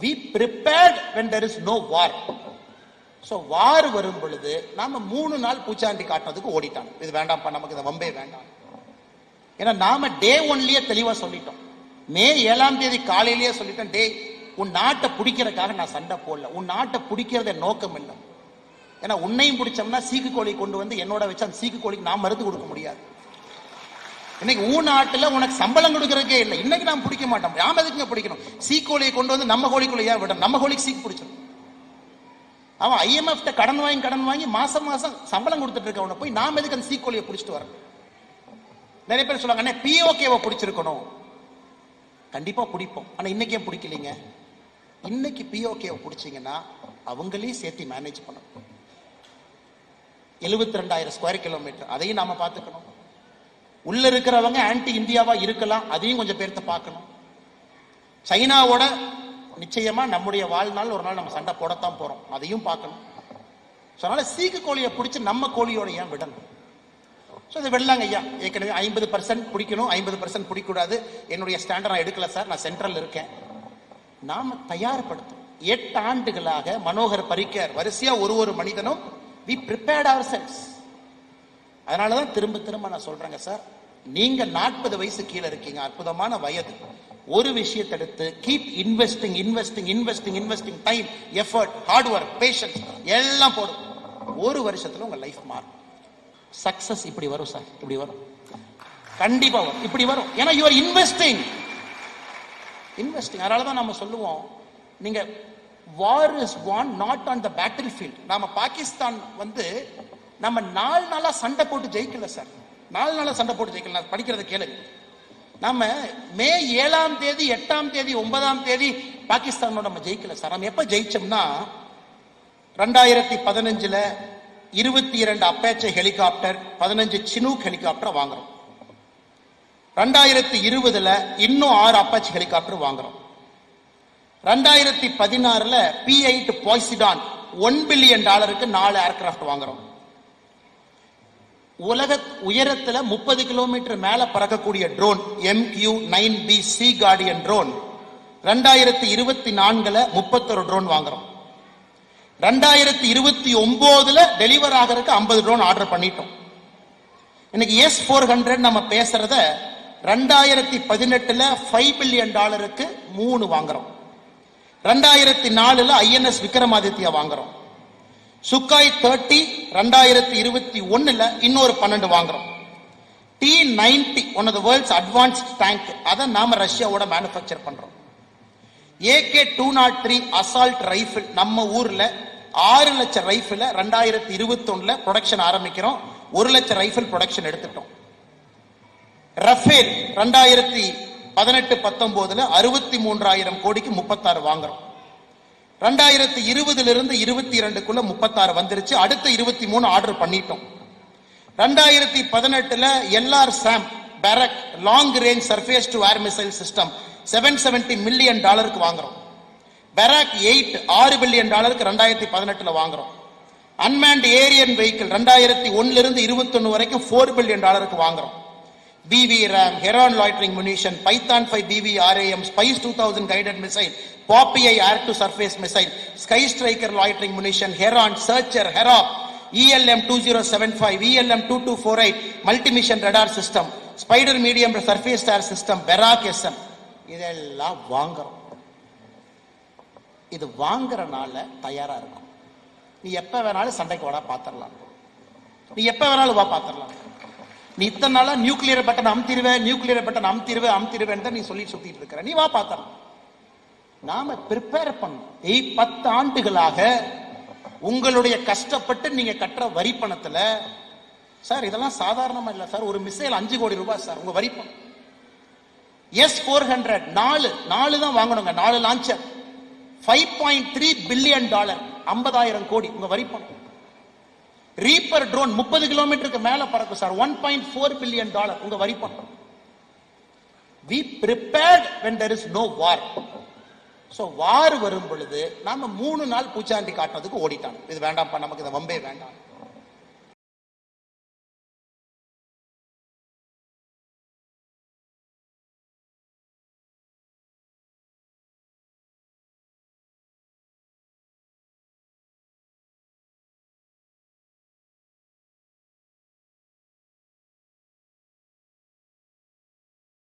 We prepared when there is no war so war வரும் பொழுது நாம மூணு நாள் பூச்சாண்டி காட்டுறதுக்கு ஓடிட்டாங்க இது வேண்டாம்ப்பா நமக்கு இந்த வம்பே வேண்டாம். ஏன்னா நாம டே ஒன்லயே தெளிவா சொல்லிட்டோம். மே ஏழாம் தேதி காலையிலேயே சொல்லிட்டோம் டே உன் நாட்டை பிடிக்கிறதுக்காக நான் சண்டை போடல. உன் நாட்டை பிடிக்கிறத நோக்கம் இல்லை. ஏன்னா உன்னையும் பிடிச்சோம்னா சீக்கு கோழி கொண்டு வந்து என்னோட வச்சு அந்த சீக்கு கோழிக்கு நான் மருந்து கொடுக்க முடியாது. இன்னைக்கு ஊ நாட்டுல உனக்கு சம்பளம் கொடுக்கறதுக்கே இல்லை. இன்னைக்கு நாம் பிடிக்க மாட்டோம் யாம எதுக்குங்க பிடிக்கணும்? சீக்கோழியை கொண்டு வந்து நம்ம கோழிக்குள்ள ஏன் விடணும்? நம்ம கோழிக்கு சீக்கு பிடிச்சிடும். அவன் ஐஎம்எஃப் கடன் வாங்கி கடன் வாங்கி மாசம் மாசம் சம்பளம் கொடுத்துட்டு இருக்கவனை போய் நாம எதுக்கு அந்த சீக்கோழியை பிடிச்சிட்டு வரணும்? நிறைய பேர் சொல்லுவாங்க அண்ணே பிஓகேவை பிடிச்சிருக்கணும். கண்டிப்பா பிடிப்போம். ஆனா இன்னைக்கு ஏன் பிடிக்கலீங்க? இன்னைக்கு பிஓகேவை பிடிச்சீங்கன்னா அவங்களையும் சேர்த்து மேனேஜ் பண்ணணும். எழுபத்தி ரெண்டாயிரம் ஸ்கொயர் கிலோமீட்டர் அதையும் நாம பார்த்துக்கணும். உள்ள இருக்கிறவங்க ஆன்டி இந்தியாவா இருக்கலாம் அதையும் கொஞ்சம் பேர்த்த பார்க்கணும். சைனாவோட நிச்சயமா நம்முடைய வாழ்நாள் ஒரு நாள் நம்ம சண்டை போடத்தான் போறோம். அதையும் பார்க்கணும். ஸோ அதனால சீக்கு கோழியை பிடிச்சி நம்ம கோழியோட ஏன் விடணும்? ஸோ இதை விடலாங்க ஐயா. ஏற்கனவே ஐம்பது பர்சன்ட் பிடிக்கணும் ஐம்பது பர்சன்ட் பிடிக்கக்கூடாது. என்னுடைய ஸ்டாண்டர்ட் நான் எடுக்கல சார். நான் சென்ட்ரல் இருக்கேன். நாம் தயார்படுத்தும் எட்டு ஆண்டுகளாக மனோகர் பரிக்கர் வரிசையா ஒரு ஒரு மனிதனும் வி ப்ரிப்பேர்ட் அவர் செல்ஸ் அதனால தான் திரும்ப திரும்ப நான் சொல்றேங்க சார். நீங்க நாற்பது வயசு கீழே இருக்கீங்க அற்புதமான வயது. ஒரு விஷயத்தை எடுத்து keep investing investing investing investing time effort hard work patience எல்லாம் போடும் ஒரு வருஷத்துல உங்க லைஃப் மாறும். சக்சஸ் இப்படி வரும் சார். இப்படி வரும். கண்டிப்பா வரும். இப்படி வரும். ஏன்னா யூஆர் இன்வெஸ்டிங் இன்வெஸ்டிங் அதனால தான் நம்ம சொல்லுவோம் நீங்க war is won not on the battle field நாம பாகிஸ்தான் வந்து நம்ம நாலு நாளா சண்டை போட்டு ஜெயிக்கல சார். நாலு நாளா சண்டை போட்டு ஜெயிக்கல. நான் படிக்கிறத கேளுங்க. நம்ம மே ஏழாம் தேதி எட்டாம் தேதி ஒன்பதாம் தேதி பாகிஸ்தானோட நம்ம ஜெயிக்கல சார். நம்ம எப்ப ஜெயிச்சோம்னா ரெண்டாயிரத்தி பதினஞ்சுல இருபத்தி இரண்டு அப்பேச்சை ஹெலிகாப்டர் பதினஞ்சு சினூக் ஹெலிகாப்டர் வாங்குறோம். ரெண்டாயிரத்தி இருபதுல இன்னும் ஆறு அப்பாச்சி ஹெலிகாப்டர் வாங்குறோம். ரெண்டாயிரத்தி பதினாறுல P eight Poseidon one billion டாலருக்கு நாலு ஏர்கிராஃப்ட் வாங்குறோம். உலக உயரத்துல முப்பது கிலோமீட்டர் மேல பறக்கக்கூடிய drone M Q nine B sea guardian drone ரெண்டாயிரத்தி இருபத்தி நான்குல முப்பத்தொரு ட்ரோன் வாங்குறோம். ரெண்டாயிரத்தி இருபத்தி ஒன்பதுல டெலிவர் ஆகிறதுக்கு ஐம்பது ட்ரோன் ஆர்டர் பண்ணிட்டோம். இன்னைக்கு எஸ் ஃபோர் ஹண்ட்ரட் நம்ம பேசுறத ரெண்டாயிரத்தி பதினெட்டுல ஃபைவ் பில்லியன் டாலருக்கு மூணு வாங்குறோம். ரெண்டாயிரத்தி நாலுல ஐஎன்எஸ் விக்ரமாதித்யா வாங்குறோம். சுக்காய் தேர்ட்டி ரெண்டாயிரத்தி இருபத்தி ஒன்னுல இன்னொரு பன்னெண்டு வாங்குறோம். T ninety one of the world's advanced tank அதை நாம ரஷ்யாவோட மேனுஃபேக்சர் பண்றோம். A K two naught three assault rifle நம்ம ஊர்ல ஆறு லட்சம் ரைஃபிள ரெண்டாயிரத்தி இருபத்தி ஒண்ணுல ப்ரொடக்ஷன் ஆரம்பிக்கிறோம். ஒரு லட்சம் ரைஃபிள் ப்ரொடக்ஷன் எடுத்துட்டோம் ரஃபேல் ரெண்டாயிரத்தி பதினெட்டு பத்தொன்பதுல அறுபத்தி மூன்றாயிரம் கோடிக்கு முப்பத்தாறு வாங்குறோம். ரெண்டாயிரத்தி இருபதுல இருந்து இருபத்தி இரண்டுக்குள்ள முப்பத்தாறு வந்துருச்சு. அடுத்த இருபத்தி மூணு ஆர்டர் பண்ணிட்டோம். ரெண்டாயிரத்தி பதினெட்டுல L R SAM Barak long range surface to air missile system seven seventy million டாலருக்கு வாங்குறோம். பெராக் எயிட் ஆறு பில்லியன் டாலருக்கு ரெண்டாயிரத்தி பதினெட்டுல வாங்குறோம். அன்மேண்ட் ஏரியன் வெஹிக்கிள் ரெண்டாயிரத்தி ஒன்னுல இருந்து இருபத்தொன்னு வரைக்கும் ஃபோர் பில்லியன் டாலருக்கு வாங்குறோம். P V ram Heron loitering munition Python five P V R A M Spice two thousand guided missile Popeye air to surface missile Sky Striker loitering munition Heron Searcher Harop E L M two zero seven five E L M two two four eight multimission radar system Spyder medium surface star system Barak S M இதெல்லாம் வாங்குறோம். இது வாங்குறனால தயாரா இருக்கும். நீ எப்ப வேணாலும் சண்டைக்கு வாடா பாத்திரலாம். நீ எப்ப வேணாலும் வா பாத்திரலாம். நீ இத்தனை நாளா நியூக்ளியர் பட்டன் அமுத்திருவேன் நியூக்ளியர் பட்டன் அமுத்திருவேன் அமுத்திருவேன் தான் நீ சொல்லி சுத்திட்டு இருக்கிற. நீ வா பாத்திரலாம் நாம ப்ரிப்பேர் பண்ணோம் எய் பத்து ஆண்டுகளாக உங்களுடைய கஷ்டப்பட்டு நீங்க கட்டுற வரி பணத்துல சார் இதெல்லாம் சாதாரணமா இல்ல சார் ஒரு மிசைல் அஞ்சு கோடி ரூபாய் சார் உங்க வரி பணம். எஸ் ஃபோர் ஹண்ட்ரட் நாலு நாலு தான் வாங்கணுங்க நாலு launcher five point three billion dollar ஐம்பதாயிரம் கோடி உங்க வரி பணம். ரீப்பர் ட்ரோன் முப்பது கிலோமீட்டருக்கு மேல பறக்கும் sir one point four billion dollar உங்க வரி பண்றோம் we prepared when there is no war so war வரும் பொழுது நாம மூணு நாள் பூச்சாண்டி காட்டினதுக்கு ஓடிட்டாங்க. இது வேண்டாம்ப்பா நமக்கு இந்த வம்பே வேண்டாம்.